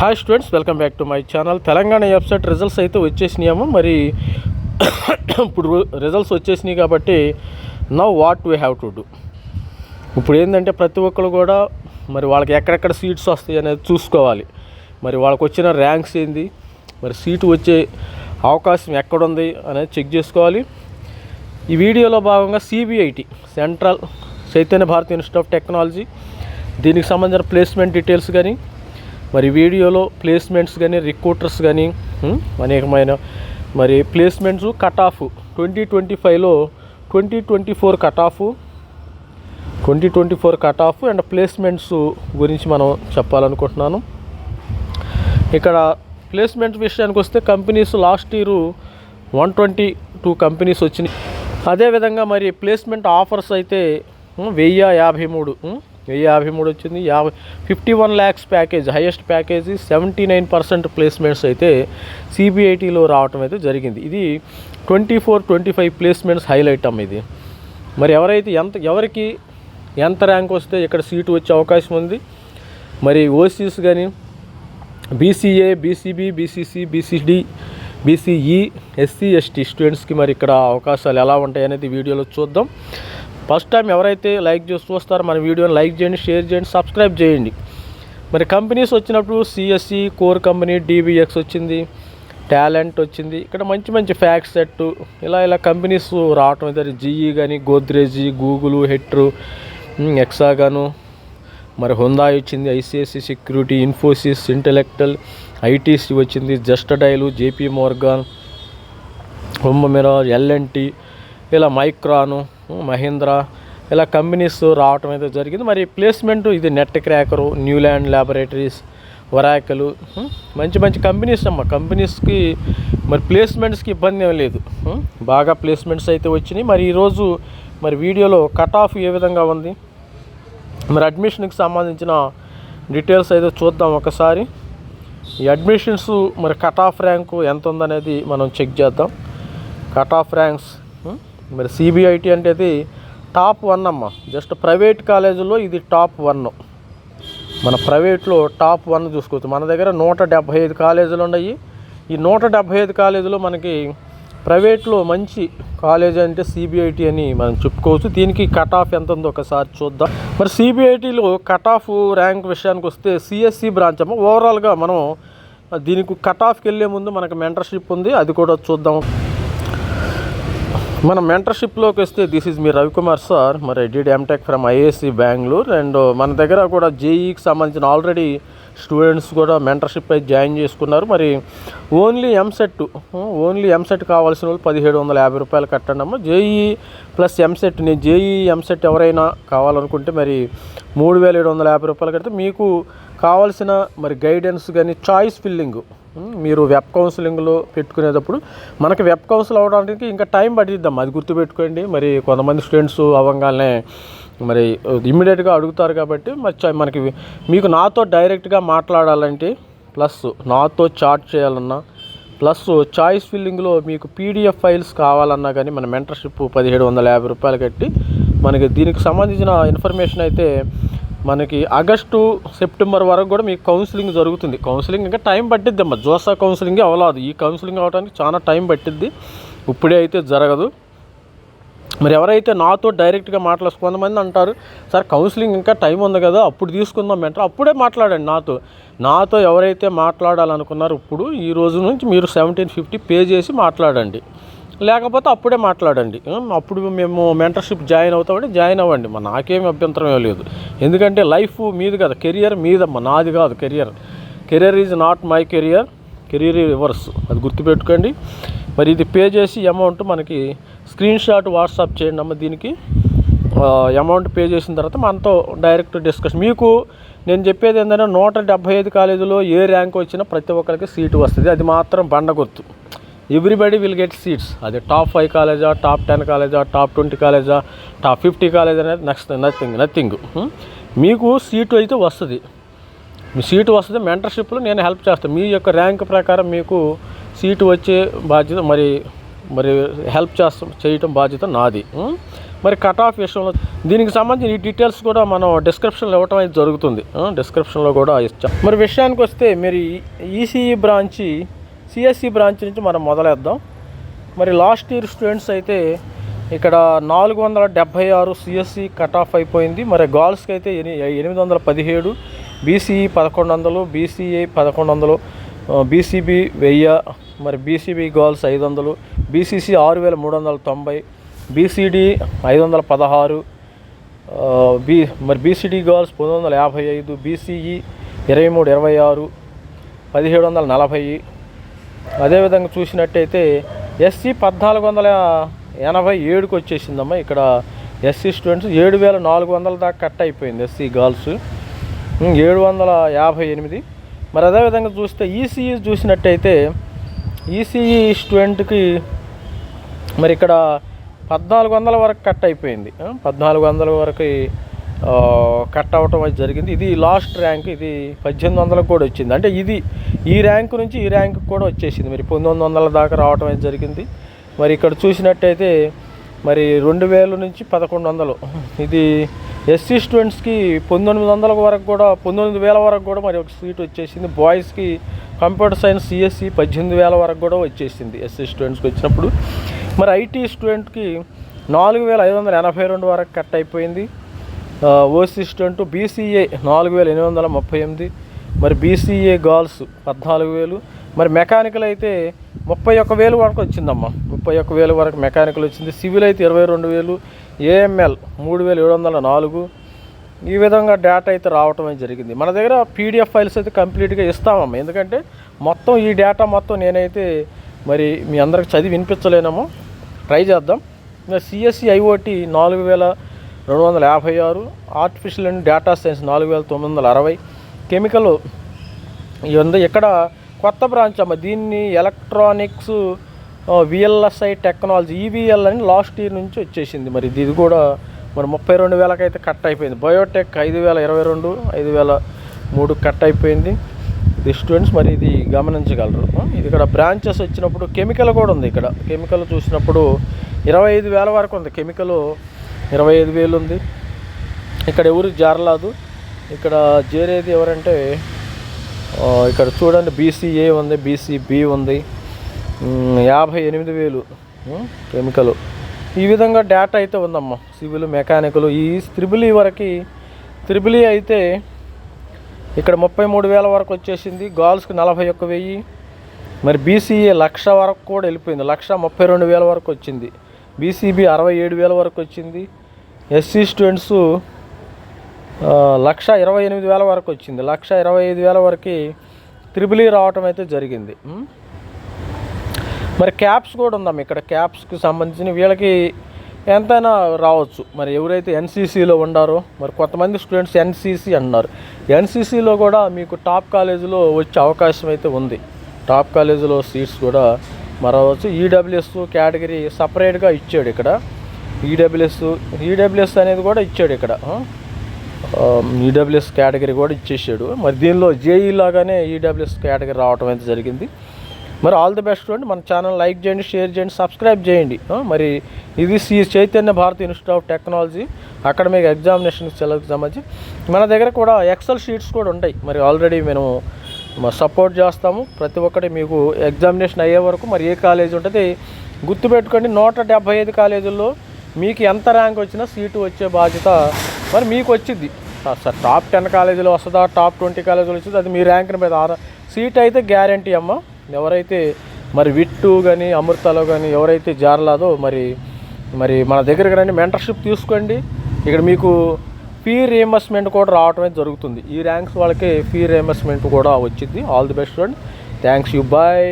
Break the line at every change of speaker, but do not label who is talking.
Hi students welcome back to my channel Telangana website results అయితే వచ్చేసినాయేమో. మరి ఇప్పుడు రిజల్ట్స్ వచ్చేసినాయి కాబట్టి now what we have to do ఇప్పుడు ఏంటంటే ప్రతి ఒక్కరు కూడా మరి వాళ్ళకి ఎక్కడెక్కడ సీట్స్ వస్తాయి అనేది చూసుకోవాలి. మరి వాళ్ళకి వచ్చిన ర్యాంక్స్ ఏంది? మరి సీటు వచ్చే అవకాశం ఎక్కడుంది అనేది చెక్ చేసుకోవాలి. ఈ వీడియోలో భాగంగా CBIT central Chaitanya Bharat institute of technology దీనికి సంబంధించిన ప్లేస్మెంట్ డీటెయిల్స్ కానీ మరి వీడియోలో ప్లేస్మెంట్స్ కానీ రిక్రూటర్స్ కానీ అనేకమైన మరి placements cut off twenty twenty ఫైవ్లో twenty twenty four cut off twenty twenty four cut off and placements గురించి మనం చెప్పాలనుకుంటున్నాను. ఇక్కడ ప్లేస్మెంట్ విషయానికి వస్తే companies last year one twenty two companies వచ్చినాయి. అదేవిధంగా మరి ప్లేస్మెంట్ ఆఫర్స్ అయితే వెయ్యి యాభై మూడు వెయ్యి యాభై మూడు వచ్చింది యాభై fifty one lakhs package highest package seventy nine percent placements అయితే సిబిఐటీలో రావటం అయితే జరిగింది. ఇది twenty four twenty five placements highlight అమ్మ ఇది. మరి ఎవరైతే ఎంత ఎవరికి ఎంత ర్యాంక్ వస్తే ఇక్కడ సీటు వచ్చే అవకాశం ఉంది. మరి ఓసీస్ కానీ BCA BCB BCC BCD BCE SC ST స్టూడెంట్స్కి మరి ఇక్కడ అవకాశాలు ఎలా ఉంటాయి అనేది వీడియోలో చూద్దాం. ఫస్ట్ టైం ఎవరైతే లైక్ చేసి చూస్తారో మన వీడియోని లైక్ చేయండి షేర్ చేయండి సబ్స్క్రైబ్ చేయండి. మరి కంపెనీస్ వచ్చినప్పుడు సిఎస్సి కోర్ కంపెనీ డీబీఎక్స్ వచ్చింది టాలెంట్ వచ్చింది. ఇక్కడ మంచి మంచి ఫ్యాక్స్ సెట్ ఇలా ఇలా కంపెనీస్ రావటం అయితే జిఈ కానీ గోద్రేజీ గూగుల్ హెట్రు ఎక్సాగాను మరి హుందాయ్ వచ్చింది ICICI security Infosys intellectual ITC వచ్చింది జస్ట్ డైలు జేపీ మోర్గాన్ హుమ్మమిరా ఎల్ఎన్టీ ఇలా మైక్రాను. మహీంద్రా ఇలా కంపెనీస్ రావటం అయితే జరిగింది. మరి ప్లేస్మెంట్ ఇది నెట్ క్రాకరు న్యూల్యాండ్ ల్యాబొరేటరీస్ వరాకలు మంచి మంచి కంపెనీస్ అమ్మ. కంపెనీస్కి మరి ప్లేస్మెంట్స్కి ఇబ్బంది ఏం లేదు. బాగా ప్లేస్మెంట్స్ అయితే వచ్చినాయి. మరి ఈరోజు మరి వీడియోలో కట్ ఆఫ్ ఏ విధంగా ఉంది? మరి అడ్మిషన్కి సంబంధించిన డీటెయిల్స్ అయితే చూద్దాం ఒకసారి. ఈ అడ్మిషన్స్ మరి కట్ ఆఫ్ ర్యాంకు ఎంత ఉందనేది మనం చెక్ చేద్దాం. కట్ ఆఫ్ ర్యాంక్స్ మరి సిబిఐటి అంటే ఇది టాప్ వన్ అమ్మ. జస్ట్ ప్రైవేట్ కాలేజీలో ఇది టాప్ వన్. మన ప్రైవేట్లో టాప్ వన్ చూసుకోవచ్చు. మన దగ్గర నూట డెబ్భై ఐదు కాలేజీలు ఉన్నాయి. ఈ నూట డెబ్భై ఐదు కాలేజీలో మనకి ప్రైవేట్లో మంచి కాలేజ్ అంటే సిబిఐటి అని మనం చెప్పుకోవచ్చు. దీనికి కట్ ఆఫ్ ఎంత ఉందో ఒకసారి చూద్దాం. మరి సిబిఐటిలో కట్ ఆఫ్ ర్యాంక్ విషయానికి వస్తే సిఎస్సి బ్రాంచ్ అమ్మ. ఓవరాల్గా మనం దీనికి కట్ ఆఫ్కి వెళ్ళే ముందు మనకు మెంటర్షిప్ ఉంది. అది కూడా చూద్దాం. మన మెంటర్షిప్లోకి వస్తే దిస్ ఈజ్ మీ రవికుమార్ సార్ మరి did MTech from IISc Bengaluru and మన దగ్గర కూడా జేఈకి సంబంధించిన ఆల్రెడీ స్టూడెంట్స్ కూడా మెంటర్షిప్ అయితే జాయిన్ చేసుకున్నారు. మరి ఓన్లీ ఎంసెట్ ఓన్లీ ఎంసెట్ కావాల్సిన వాళ్ళు పదిహేడు వందల యాభై రూపాయలు కట్టండి అమ్మ జేఈ ప్లస్ ఎంసెట్ నేను జేఈ ఎంసెట్ ఎవరైనా కావాలనుకుంటే మరి మూడు వేల ఏడు వందల యాభై రూపాయలు కడితే మీకు కావాల్సిన మరి గైడెన్స్ కానీ చాయిస్ ఫిల్లింగ్ మీరు వెబ్ కౌన్సిలింగ్లో పెట్టుకునేటప్పుడు మనకి వెబ్ కౌన్సిల్ అవ్వడానికి ఇంకా టైం పట్టిద్దాం. అది గుర్తుపెట్టుకోండి. మరి కొంతమంది స్టూడెంట్స్ అవ్వగానే మరి ఇమ్మీడియట్గా అడుగుతారు కాబట్టి మరి మనకి మీకు నాతో డైరెక్ట్గా మాట్లాడాలంటే ప్లస్ నాతో చాట్ చేయాలన్నా ప్లస్ చాయిస్ ఫిల్లింగ్లో మీకు పీడిఎఫ్ ఫైల్స్ కావాలన్నా కానీ మన మెంటర్షిప్ పదిహేడు వందల యాభై రూపాయలు కట్టి మనకి దీనికి సంబంధించిన ఇన్ఫర్మేషన్ అయితే మనకి ఆగస్టు సెప్టెంబర్ వరకు కూడా మీకు కౌన్సిలింగ్ జరుగుతుంది. కౌన్సిలింగ్ ఇంకా టైం పట్టిద్ది అమ్మ. జోసా కౌన్సిలింగ్ అవ్వలేదు. ఈ కౌన్సిలింగ్ అవడానికి చాలా టైం పట్టిద్ది. ఇప్పుడే అయితే జరగదు. మరి ఎవరైతే నాతో డైరెక్ట్గా మాట్లాడు కొంతమంది అంటారు సార్ కౌన్సిలింగ్ ఇంకా టైం ఉంది కదా అప్పుడు తీసుకుందాం అంటారు. అప్పుడే మాట్లాడండి నాతో. నాతో ఎవరైతే మాట్లాడాలనుకున్నారో ఇప్పుడు ఈ రోజు నుంచి మీరు సెవెంటీన్ ఫిఫ్టీ పే చేసి మాట్లాడండి. లేకపోతే అప్పుడే మాట్లాడండి. అప్పుడు మేము మెంటర్షిప్ జాయిన్ అవుతామంటే జాయిన్ అవ్వండి. మా నాకేం అభ్యంతరం లేదు. ఎందుకంటే లైఫ్ మీది కదా కెరియర్ మీదమ్మా నాది కాదు career. Career is not my career career rivers అది గుర్తుపెట్టుకోండి. మరి ఇది పే చేసి అమౌంట్ మనకి స్క్రీన్ షాట్ వాట్సాప్ చేయండి అమ్మ దీనికి. అమౌంట్ పే చేసిన తర్వాత మనతో డైరెక్ట్ డిస్కషన్. మీకు నేను చెప్పేది ఏంటంటే నూట డెబ్బై ఐదు కాలేజీలో ఏ ర్యాంక్ వచ్చినా ప్రతి ఒక్కరికి సీటు వస్తుంది. అది మాత్రం బండ గుర్తు. ఎవ్రీబడి విల్ గెట్ సీట్స్ అది టాప్ ఫైవ్ కాలేజా టాప్ టెన్ కాలేజా టాప్ ట్వంటీ కాలేజా టాప్ ఫిఫ్టీ కాలేజ్ అనేది నెక్స్ట్ నథింగ్ నథింగ్ మీకు సీటు అయితే వస్తుంది. మీ సీటు వస్తుంది మెంటర్షిప్లో నేను హెల్ప్ చేస్తాను మీ యొక్క ర్యాంక్ ప్రకారం మీకు సీటు వచ్చే బాధ్యత మరి మరి హెల్ప్ చేస్తాం చేయటం బాధ్యత నాది. Hmm? మరి కట్ ఆఫ్ విషయంలో దీనికి సంబంధించిన ఈ డీటెయిల్స్ కూడా మనం డిస్క్రిప్షన్లో ఇవ్వటం అయితే జరుగుతుంది. Hmm? డిస్క్రిప్షన్లో కూడా ఇస్తాం మరి విషయానికి వస్తే మీరు ఈసీఈ బ్రాంచి సిఎస్సి బ్రాంచ్ నుంచి మనం మొదలెద్దాం. మరి లాస్ట్ ఇయర్ స్టూడెంట్స్ అయితే ఇక్కడ నాలుగు వందల డెబ్భై ఆరు సిఎస్సి కట్ ఆఫ్ అయిపోయింది. మరి గర్ల్స్కి అయితే ఎని- ఎనిమిది వందల పదిహేడు బీసీఈ పదకొండు వందలు బీసీఏ పదకొండు వందలు బీసీబీ వెయ్యి మరి బీసీబీ గర్ల్స్ ఐదు వందలు బీసీసీ ఆరు వేల మూడు వందల తొంభై బీసీడీ ఐదు వందల పదహారు బీ మరి బీసీడీ గర్ల్స్ పంతొమ్మిది వందల యాభై ఐదు బీసీఈ ఇరవై మూడు ఇరవై ఆరు పదిహేడు వందల నలభై అదేవిధంగా చూసినట్టయితే ఎస్సీ పద్నాలుగు వందల ఎనభై ఏడుకి వచ్చేసిందమ్మా. ఇక్కడ ఎస్సీ స్టూడెంట్స్ ఏడు వేల నాలుగు వందల దాకా కట్ అయిపోయింది ఎస్సీ గర్ల్స్. ఏడు వందల యాభై ఎనిమిది. మరి అదేవిధంగా చూస్తే ఈసీఈ చూసినట్టయితే ఈసీఈ స్టూడెంట్కి మరి ఇక్కడ పద్నాలుగు వందల వరకు కట్ అయిపోయింది. పద్నాలుగు వందల వరకు కట్ అవ్వటం అది జరిగింది. ఇది లాస్ట్ ర్యాంక్ ఇది పద్దెనిమిది వందలకు కూడా వచ్చింది. అంటే ఇది ఈ ర్యాంక్ నుంచి ఈ ర్యాంక్ కూడా వచ్చేసింది. మరి పంతొమ్మిది వందల దాకా రావటం అది జరిగింది. మరి ఇక్కడ చూసినట్టయితే మరి రెండు వేల నుంచి పదకొండు వందలు. ఇది ఎస్సీ స్టూడెంట్స్కి పంతొమ్మిది వందల వరకు కూడా పంతొమ్మిది వేల వరకు కూడా మరి ఒక సీట్ వచ్చేసింది. బాయ్స్కి కంప్యూటర్ సైన్స్ సిఎస్సి పద్దెనిమిది వేల వరకు కూడా వచ్చేసింది ఎస్సీ స్టూడెంట్స్కి వచ్చినప్పుడు. మరి ఐటీ స్టూడెంట్కి నాలుగు వేల ఐదు వందల ఎనభై రెండు వరకు కట్ అయిపోయింది. ఓసీ స్టూడెంట్ బీసీఏ నాలుగు వేల ఎనిమిది వందల ముప్పై ఎనిమిది మరి బీసీఏ గర్ల్స్ పద్నాలుగు వేలు మరి మెకానికల్ అయితే ముప్పై ఒక్క వేలు వరకు వచ్చిందమ్మా. ముప్పై ఒక్క వేలు వరకు మెకానికల్ వచ్చింది. సివిల్ అయితే ఇరవై రెండు వేలు ఏఎంఎల్ మూడు వేల ఏడు వందల నాలుగు. ఈ విధంగా డేటా అయితే రావటం జరిగింది. మన దగ్గర పీడిఎఫ్ ఫైల్స్ అయితే కంప్లీట్గా ఇస్తామమ్మా. ఎందుకంటే మొత్తం ఈ డేటా మొత్తం నేనైతే మరి మీ అందరికి చదివి వినిపించలేనము ట్రై చేద్దాం. సిఎస్సి ఐఓటి నాలుగు వేల రెండు వందల యాభై ఆరు ఆర్టిఫిషియల్ అండ్ డేటా సైన్స్ నాలుగు వేల తొమ్మిది వందల అరవై. కెమికల్ ఇవన్నీ ఇక్కడ కొత్త బ్రాంచ్ అమ్మ దీన్ని ఎలక్ట్రానిక్స్ విఎల్ఎస్ఐ టెక్నాలజీ ఈవీఎల్ అని లాస్ట్ ఇయర్ నుంచి వచ్చేసింది. మరి ఇది కూడా మరి ముప్పై రెండు వేలకైతే కట్ అయిపోయింది. బయోటెక్ ఐదు వేల ఇరవై రెండు ఐదు వేల మూడు కట్ అయిపోయింది. ఇది స్టూడెంట్స్ మరి ఇది గమనించగలరు. ఇది ఇక్కడ బ్రాంచెస్ వచ్చినప్పుడు కెమికల్ కూడా ఉంది ఇక్కడ. కెమికల్ చూసినప్పుడు ఇరవై ఐదు వేల వరకు ఉంది. కెమికల్ ఇరవై ఐదు వేలు ఉంది ఇక్కడ ఎవరు జారలేదు. ఇక్కడ చేరేది ఎవరంటే ఇక్కడ చూడండి బీసీఏ ఉంది బీసీబీ ఉంది. యాభై ఎనిమిది వేలు కెమికల్ ఈ విధంగా డేటా అయితే ఉందమ్మా సివిల్ మెకానికల్. ఈ త్రిబుల్ ఈ వరకు త్రిబుల్ ఈ అయితే ఇక్కడ ముప్పై మూడు వేల వరకు వచ్చేసింది. గర్ల్స్కి నలభై ఒక్క వెయ్యి మరి బీసీఏ లక్ష వరకు కూడా వెళ్ళిపోయింది. లక్ష ముప్పై రెండు వేల వరకు వచ్చింది. బీసీబీ అరవై ఏడు వేల వరకు వచ్చింది. ఎస్సీ స్టూడెంట్స్ లక్ష ఇరవై ఎనిమిది వేల వరకు వచ్చింది. లక్ష ఇరవై ఐదు వేల వరకు త్రిబుల్ ఈ రావటం అయితే జరిగింది. మరి క్యాప్స్ కూడా ఉందాం ఇక్కడ. క్యాప్స్కి సంబంధించిన వీళ్ళకి ఎంతైనా రావచ్చు. మరి ఎవరైతే ఎన్సీసీలో ఉండారో మరి కొంతమంది స్టూడెంట్స్ ఎన్సీసీ అన్నారు ఎన్సీసీలో కూడా మీకు టాప్ కాలేజీలో వచ్చే అవకాశం అయితే ఉంది. టాప్ కాలేజీలో సీట్స్ కూడా మరవచ్చు ఈడబ్ల్యూఎస్ కేటగిరీ సపరేట్గా ఇచ్చాడు ఇక్కడ. ఈడబ్ల్యూఎస్ ఈడబ్ల్యూఎస్ అనేది కూడా ఇచ్చాడు ఇక్కడ. ఈడబ్ల్యూఎస్ కేటగిరీ కూడా ఇచ్చేసాడు. మరి దీనిలో జేఈ లాగానే ఈడబ్ల్యూఎస్ కేటగిరీ రావటం అయితే జరిగింది. మరి ఆల్ ది బెస్ట్ అండి. మన ఛానల్ లైక్ చేయండి షేర్ చేయండి సబ్స్క్రైబ్ చేయండి. మరి ఇది Sri Chaitanya Bharat institute of technology academic examination సెలవుకి సంబంధించి. మన దగ్గర కూడా ఎక్సెల్ షీట్స్ కూడా ఉంటాయి. మరి ఆల్రెడీ మేము సపోర్ట్ చేస్తాము. ప్రతి ఒక్కటి మీకు ఎగ్జామినేషన్ అయ్యే వరకు మరి ఏ కాలేజ్ ఉంటుంది గుర్తుపెట్టుకోండి. నూట డెబ్బై ఐదు కాలేజీల్లో మీకు ఎంత ర్యాంక్ వచ్చినా సీటు వచ్చే బాధ్యత మరి మీకు వచ్చింది. సార్ టాప్ టెన్ కాలేజీలో వస్తుందా? టాప్ ట్వంటీ కాలేజీలో వచ్చింది? అది మీ ర్యాంక్ని మీద ఆధార సీట్ అయితే గ్యారంటీ అమ్మ. ఎవరైతే మరి విట్టు కానీ అమృతలో కానీ ఎవరైతే జారలాదో మరి మరి మన దగ్గరికి రండి మెంటర్షిప్ తీసుకోండి. ఇక్కడ మీకు ఫీ రియంబర్స్మెంట్ కూడా రావటమే జరుగుతుంది. ఈ ర్యాంక్స్ వాళ్ళకి ఫీ రియంబర్స్మెంట్ కూడా వచ్చింది. All the best friend thanks you bye